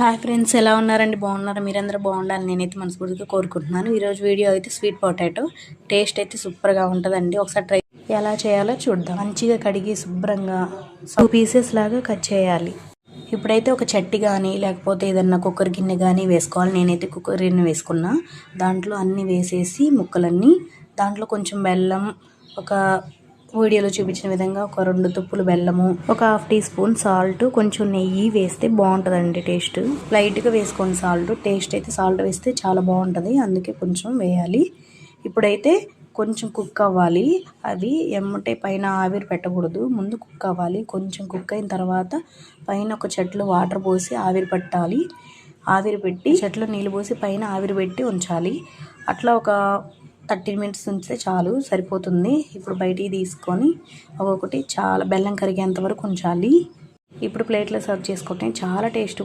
Hi friends ఎలా ఉన్నారండి? బాగున్నారా? మీరందరూ బాగుండాలి నేనైతే మనస్ఫూర్తిగా కోరుకుంటున్నాను. ఈరోజు వీడియో అయితే స్వీట్ పొటాటో. టేస్ట్ అయితే సూపర్గా ఉంటుందండి. ఒకసారి ట్రై ఎలా చేయాలో చూద్దాం. మంచిగా కడిగి శుభ్రంగా టూ పీసెస్ లాగా కట్ చేయాలి. ఇప్పుడైతే ఒక చట్టి కానీ లేకపోతే ఏదన్నా కుక్కర్ గిన్నె కానీ వేసుకోవాలి. నేనైతే కుక్కర్ గిన్నె వేసుకున్నా. దాంట్లో అన్నీ వేసేసి ముక్కలన్నీ దాంట్లో కొంచెం బెల్లం ఒక వీడియోలో చూపించిన విధంగా ఒక రెండు తుప్పులు బెల్లము ఒక హాఫ్ టీ స్పూన్ సాల్ట్ కొంచెం నెయ్యి వేస్తే బాగుంటుందండి టేస్ట్. లైట్గా వేసుకోండి సాల్ట్. టేస్ట్ అయితే సాల్ట్ వేస్తే చాలా బాగుంటుంది. అందుకే కొంచెం వేయాలి. ఇప్పుడైతే కొంచెం కుక్ అవ్వాలి. అవి ఎమ్మటే పైన ఆవిరి పెట్టకూడదు. ముందు కుక్ అవ్వాలి. కొంచెం కుక్ అయిన తర్వాత పైన ఒక చెట్లు వాటర్ పోసి ఆవిరి పెట్టాలి. ఆవిరి పెట్టి చెట్లు నీళ్ళు పోసి పైన ఆవిరి పెట్టి ఉంచాలి. అట్లా ఒక థర్టీ మినిట్స్ ఉంచితే చాలు సరిపోతుంది. ఇప్పుడు బయటికి తీసుకొని ఒక్కొక్కటి చాలా బెల్లం కరిగేంత వరకు ఉంచాలి. ఇప్పుడు ప్లేట్లో సర్వ్ చేసుకుంటే చాలా టేస్ట్